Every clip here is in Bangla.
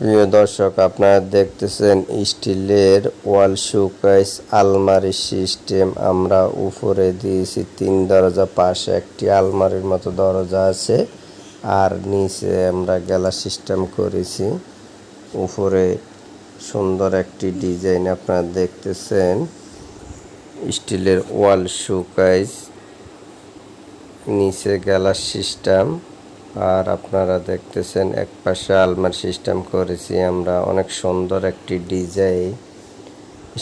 প্রিয় দর্শক, আপনারা দেখতেছেন স্টিলের ওয়াল শোকেস আলমারি সিস্টেম। আমরা উপরে দিয়েছি তিন দরজা, পাশে একটি আলমারির মতো দরজা আছে, আর নিচে আমরা গেলা সিস্টেম করেছি। উপরে সুন্দর একটি ডিজাইন আপনারা দেখতেছেন, স্টিলের ওয়াল শোকেস, নিচে গ্যালাস সিস্টেম। আর আপনারা দেখতেছেন এক পাশে আলমার সিস্টেম করেছি আমরা। অনেক সুন্দর একটি ডিজাইন।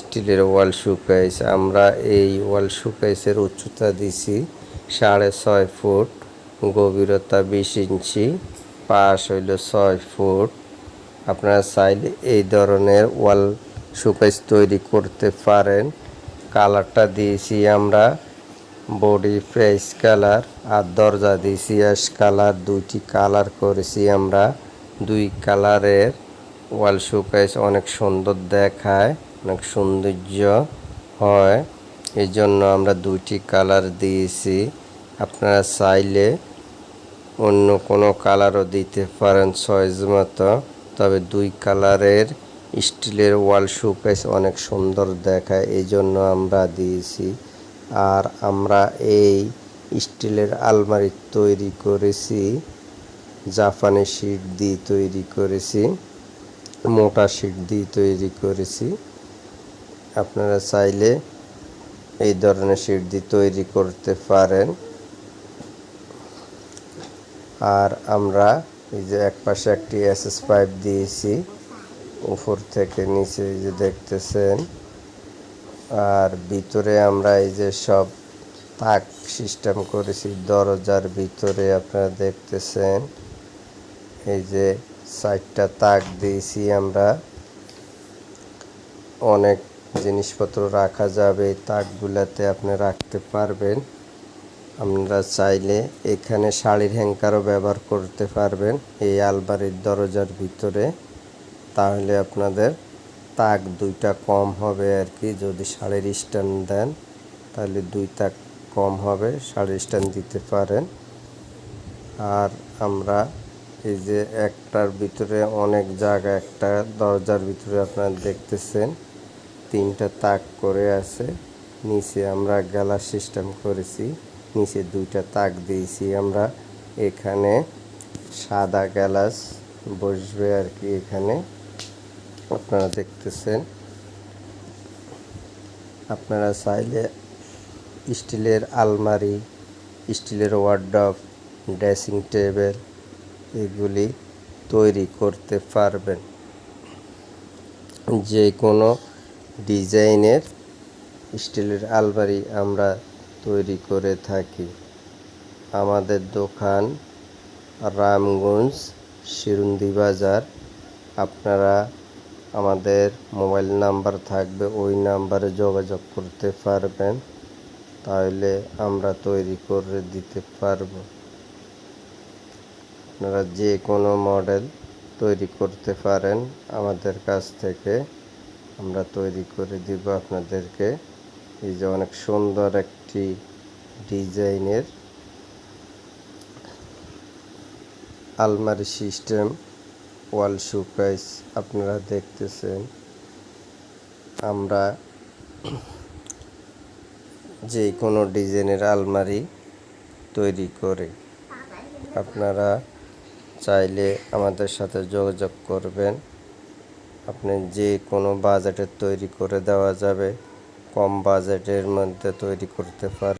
স্টিলের ওয়াল শুকাইস আমরা এই ওয়াল শুকাইসের উচ্চতা দিছি সাড়ে ছয় ফুট। গভীরতা বিশ ইঞ্চি। পাশ হইল ছয় ফুট। আপনারা চাইলে এই ধরনের ওয়াল শুকাইস তৈরি করতে পারেন। কালারটা দিয়েছি আমরা বডি ফেস কালার আর দরজা দিয়েছি অ্যাশ কালার দুইটি কালার করেছি আমরা। দুই কালারের ওয়াল শোকেস অনেক সুন্দর দেখায়, অনেক সৌন্দর্য হয়। এই জন্য আমরা দুইটি কালার দিয়েছি। আপনারা চাইলে অন্য কোনো কালারও দিতে পারেন চয়েস মতো, তবে দুই কালারের স্টিলের ওয়াল শোকেস অনেক সুন্দর দেখায়, এই জন্য আমরা দিয়েছি। আর আমরা এই স্টিলের আলমারি তৈরি করেছি, জাপানি শিট দিয়ে তৈরি করেছি, মোটা শিট দিয়ে তৈরি করেছি। আপনারা চাইলে এই ধরনের শিট দিয়ে তৈরি করতে পারেন। আর আমরা এই যে এক পাশে একটি এসএস পাইপ দিয়েছি, উপর থেকে নিচে যে দেখতেছেন। আর ভিতরে আমরা এই যে সব তাক সিস্টেম করেছি, দরজার ভিতরে আপনারা দেখতেছেন। এই যে সাইডটা তাক দিয়েছি আমরা। অনেক জিনিসপত্র রাখা যাবে, এই তাকগুলাতে আপনি রাখতে পারবেন। আপনারা চাইলে এখানে শাড়ির হ্যাঙ্কারও ব্যবহার করতে পারবেন এই আলমারির দরজার ভিতরে। তাহলে আপনাদের তাক দুইটা কম হবে আর কি, যদি শাড়ির স্ট্যান্ড দেন, তাহলে দুই তাক কম হবে, শাড়ির স্ট্যান্ড দিতে পারেন। আর আমরা এই যে একটার ভিতরে অনেক জায়গা, একটা দরজার ভিতরে আপনারা দেখতেছেন, তিনটা তাক করে আছে। নিচে আমরা গ্যালাস সিস্টেম করেছি, নিচে দুইটা তাক দিয়েছি আমরা। এখানে সাদা গ্যালাস বসবে আর কি এখানে। আপনারা দেখতেছেন। আপনারা চাইলে স্টিলের আলমারি, স্টিলের ওয়ার্ডব ড্রেসিং টেবিল এগুলি তৈরি করতে পারবেন। যে কোনো ডিজাইনের স্টিলের আলমারি আমরা তৈরি করে থাকি। আমাদের দোকান রামগঞ্জ শিরুন্দি বাজার। আপনারা আমাদের মোবাইল নাম্বার থাকবে, ওই নাম্বারে যোগাযোগ করতে পারবেন। তাহলে আমরা তৈরি করে দিতে পারব। আপনারা যে কোনো মডেল তৈরি করতে পারেন আমাদের কাছ থেকে। আমরা তৈরি করে দিব আপনাদেরকে। এই যে অনেক সুন্দর একটি ডিজাইনের আলমারি সিস্টেম। ওয়াল শুকাইস আপনারা দেখতেছেন। আমরা যে কোনো ডিজাইনের আলমারি তৈরি করে। আপনারা চাইলে আমাদের সাথে যোগাযোগ করবেন। আপনি যে কোনো বাজেটের তৈরি করে দেওয়া যাবে। কম বাজেটের মধ্যে তৈরি করতে পারেন